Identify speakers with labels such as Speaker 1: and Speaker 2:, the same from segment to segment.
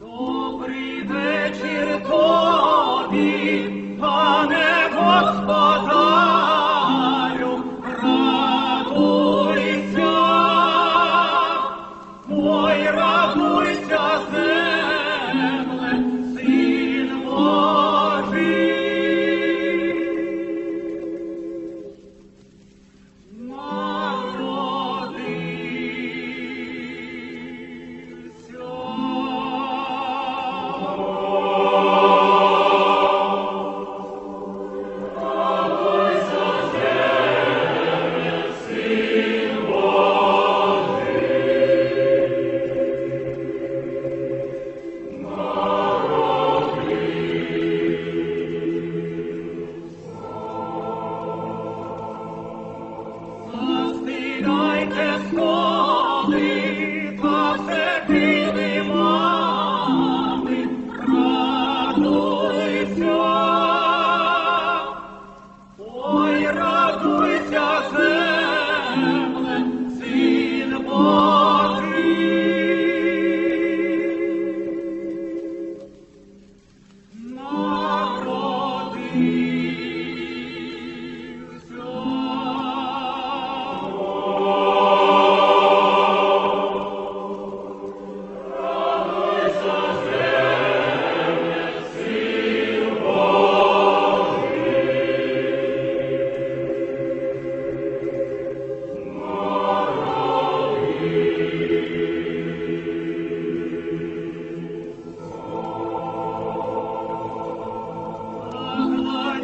Speaker 1: Добрий вечір пане господарю, радуйся, мой радуйся, землю.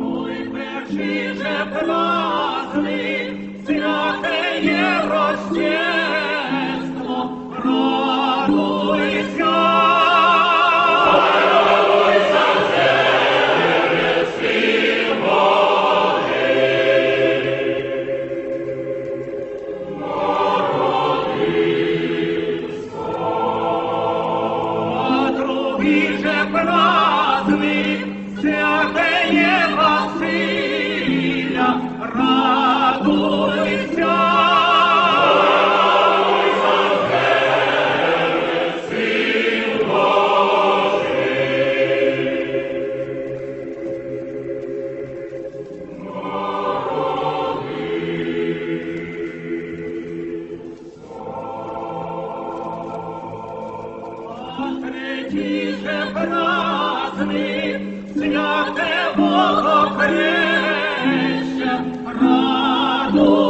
Speaker 1: Ой, прячи же Superman. Сини, святе Бога хреща, радуй.